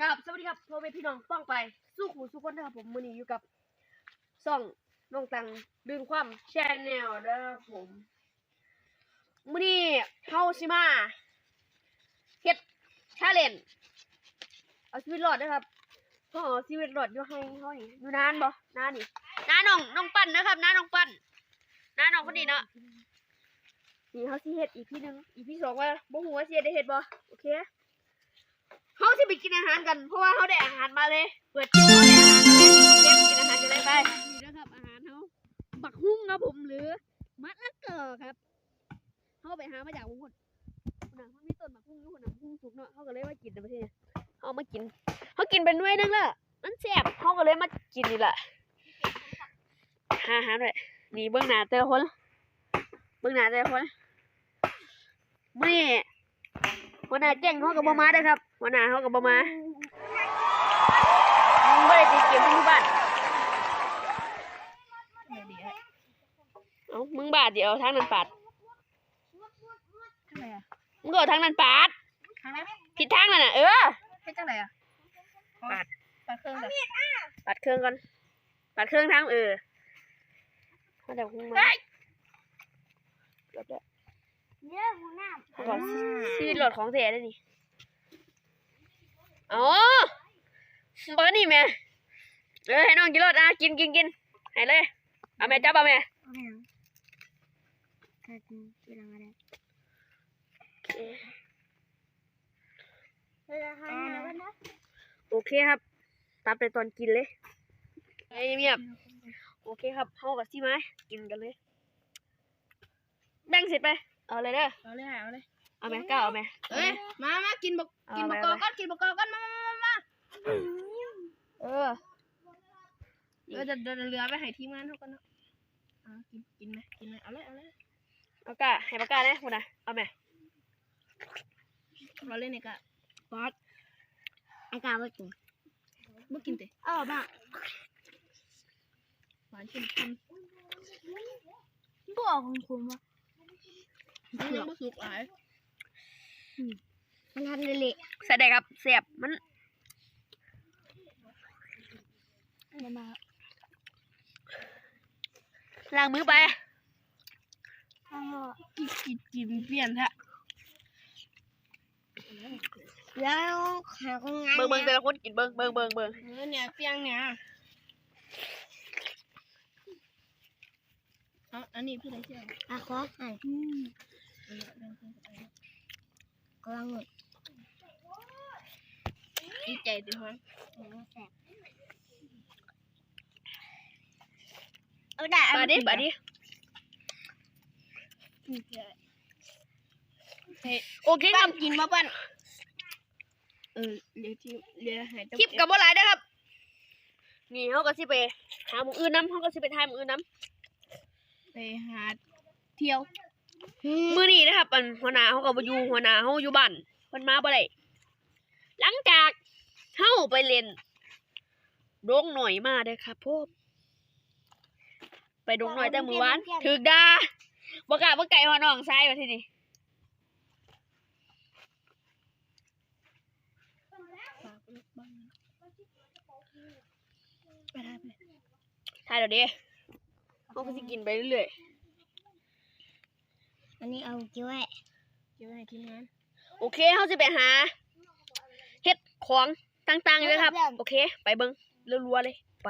กับสวัสดีครับพ่อแม่พี่น้องป้องไปสู้ขู่สู้คนนะครับผมมือนี้อยู่กับซ่องน้องตังดึงความแชนแนลนะครับผมมือนี้เฮาสิมาเฮ็ดชาเลนเอาชีวิตรอดนะครับพ่อชีวิตรอดอยู่ให้เฮานี่อยู่นานบ่นานนี่น้าน้องน้องปั้นนะครับน้าน้องปั้นน้าน้องคนนี้เนาะนี่เฮาสิเฮ็ดอีพีหนึงอีพีสองว่าบ่ฮู้ว่าสิได้เฮ็ดบ่โอเค เขาที่ไปกินอาหารกัน เพราะว่าเขาได้อาหารมาเลย เปิดคลิปเขาได้อาหารมาเลยเชฟกินอาหารกันเลยไปนี่นะครับอาหารเขาบักฮุ้งครับผมหรือมัดละเกอครับเขาไปหามาจากวงคนนะมันมีต้นบักฮุ้งอยู่คนนะบักฮุ้งสุกเนาะเขาก็เลยว่ากินแต่ประเทศเขามากินเขากินเป็นหน่วยนึงละมันแซ่บเขาก็เลยมากินนี่แหละหาอาหารเลยนี่เบื้องหน้าแต่ละคนเบื้องหน้าแต่ละคนนี่หัวหน้าแจ้งเขากับบ่มาเด้ครับ หัวหน้าเขากับบ่มาไม่ได้ตีเกมที่บ้านเอ้ามึงบาดเดี๋ยวทางนั้นปาดอะไรอะมึงก็เอาทางนั้นปาดทางไหนผิดทางนั่นน่ะเออเป็นจังไหนอะปาดปาดเครื่องแบบปาดเครื่องก่อนปาดเครื่องทางเออมาเดี๋ยวมึงมาเกือบแล้วเนี่ยหัวหน้าเอาก่อนชีวิตรถของเสียได้นี่ อ๋อบอกนี่แม่เออให้น้องกินรถอะกินกินกินให้เลยเอาแม่จับเอาแม่ะไรโอเคเวลาทานแล้วกันนะโอเคครับตามไปตอนกินเลยไอ้เงียบโอเคครับเข้ากับซี่ไหมกินกันเลยแบ่งเสร็จไป เอาเลยเด้อเอาเลยเอาเลย เอาไหมก้าวเอาไหม เอ้ยมามากินบกเอากินบกไปกอเอาไปก้อนกินบกกอก้อนมามามามาเออเออเดี๋ยวเดี๋ยวเรือไปให้ทีมงานเขากันเนาะอ่ากินกินไหมกินไหมเอาเลยเอาเลยเอาก้าให้ปากกาเนี่ยคุณนะเอาไหมเราเล่นเนี่ยกะบอสไอ้กาไม่กินบ่กินเตะเออบ้าหวานเข้มข้นบ่ของคุณวะมันยังบ่สุกหลาย มันทำเละใส่ได้ครับเสียบมันมามาล้างมือไปกินกินกินเปลี่ยนแท้แล้วเบิ่งเบิ่งแต่ละคนกินเบิ่งเบิ่งเบิ่งเบิ่งเออเนี่ยเปลี่ยนเนี่ยเอาอันนี้พี่ได้เชื่ออะขอให้อืม กำลังดีใจดิฮะเอาได้บาดิบาดิเฮ้ยโอเคครับกินมาปั้นเออเดี๋ยวที่เดี๋ยวให้คลิปกับบ่หลายเด้อครับ นี่เขาก็สิไปหาหมู่อื่นน้ำเขาก็สิไปทายหมู่อื่นน้ไปหาเที่ยวำ มื้อนี้นะครับอันหัวหน้าเขาก็บ่อยู่หัวหน้าเขาอยู่บ้านเพิ่นมาบ่ได้หลังจากเฮาไปเล่นดงหน่อยมาเด้อครับพวกไปดงหน่อยแต่มื้อวานถึกด่าบ่กล้าบ่ไก่หัวน้องชายว่าที่นี่ฝากลูกบ้านไปได้ไปทายเดี๋ยวนี้เขาก็สิกินไปเรื่อยอั นนี้เอาเกี่ยวไว้เกี่ยวไว้ให้ทีมงานๆโอเคเขาสิไปหาเฮ็ดของต่างๆอยู่เลยครับ โอเค ไปเบิ่งรัวๆเลย ไป